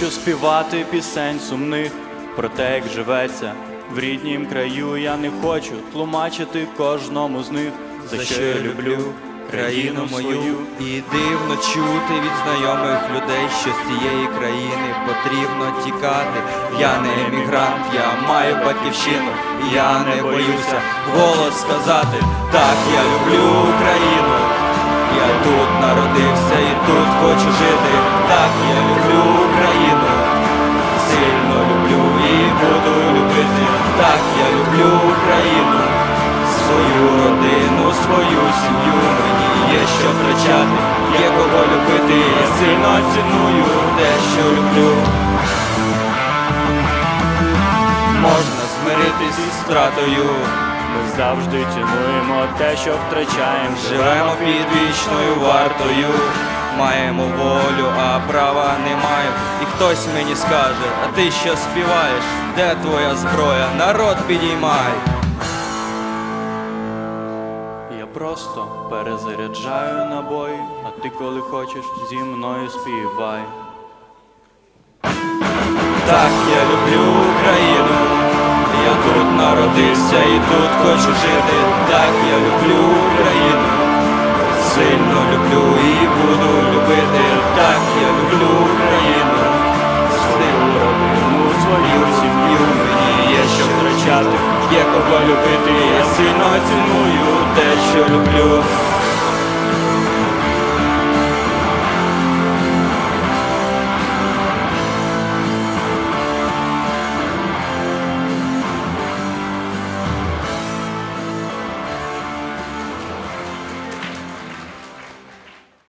хочу співати пісень сумних про те, як живеться в ріднім краю. Я не хочу тлумачити кожному з них, за що я люблю країну мою. І дивно чути від знайомих людей, що з цієї країни потрібно тікати. Я не емігрант, я маю батьківщину, і я не боюся голос сказати. Так, я люблю Україну. Я тут народився і тут хочу жити. Так, я люблю Україну. Що втрачати, є кого любити, я сильно ціную те, що люблю. Можна змиритись із втратою, Ми завжди цінуємо те, що втрачаємо. живемо під вічною вартою, маємо волю, а права не маємо. І хтось мені скаже, а ти що співаєш? Де твоя зброя? Народ підіймай. Просто перезаряджаю набої, а ти, коли хочеш, зі мною співай. Так, я люблю Україну. Я тут народився і тут хочу жити. Так, я люблю Україну. Сильно люблю і буду любити. Так, я люблю Україну. Свою родину, свою сім'ю мені є що втрачати. Є кого любити, я сильно що люблю.